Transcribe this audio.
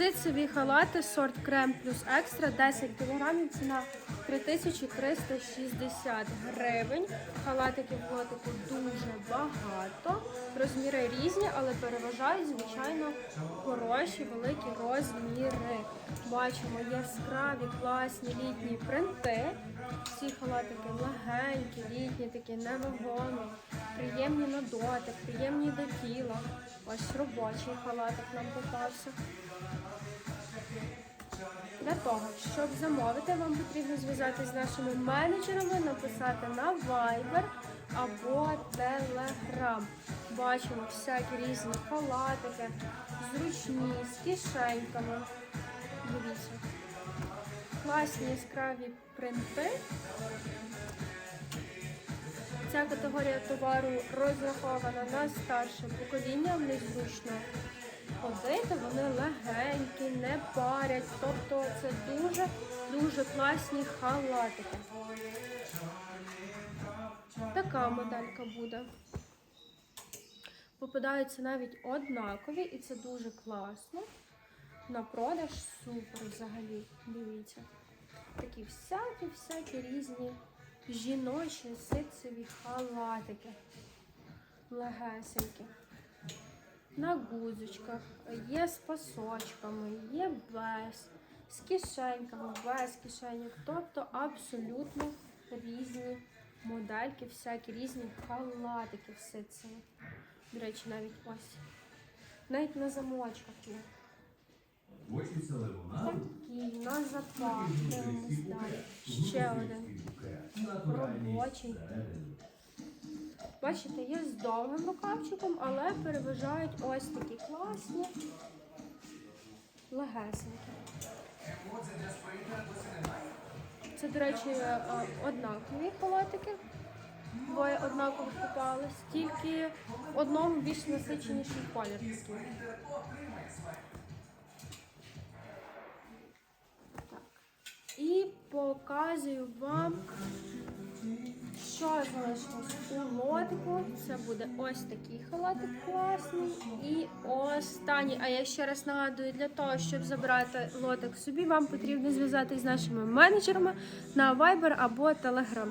Ситцеві халати, сорт крем плюс екстра, 10 кг, ціна 3360 гривень. Халатиків лотику дуже багато. Розміри різні, але переважають, звичайно, хороші, великі розміри. Бачимо яскраві, класні літні принти. Всі халатики легенькі, літні, такі невагомі, приємні на дотик, приємні до тіла. Ось робочий халатик нам попався. Для того, щоб замовити, вам потрібно зв'язатися з нашими менеджерами, написати на Viber або Telegram. Бачимо всякі різні халатики, зручні, з кишеньками. Дивіться. Класні яскраві принти. Ця категорія товару розрахована на старше покоління, в них зручно ходити, вони легенькі, не парять. Тобто це дуже дуже класні халатики. Така моделька буде. Попадаються навіть однакові, і це дуже класно. На продаж супер взагалі. Дивіться. Такі всякі-всякі різні жіночі ситцеві халатики. Легесенькі. На гудзичках, є з пасочками, є без, з кишеньками, без кишеньок. Тобто абсолютно різні модельки, всякі різні халатики ситцеві. До речі, навіть ось. Навіть на замочках є. Хочеться лимонаду? Такий, на запах. Ще один. Робочий. Бачите, є з довгим рукавчиком, але переважають ось такі класні, легесенькі. Це, до речі, е, однакові халатики. Двоє однаково попались, тільки в одному більш насиченіший колір. Так. І показую вам, що залишилось у лотику. Це буде ось такий халатик класний. І останній. А я ще раз нагадую, для того, щоб забрати лотик собі, вам потрібно зв'язатися з нашими менеджерами на Viber або Telegram.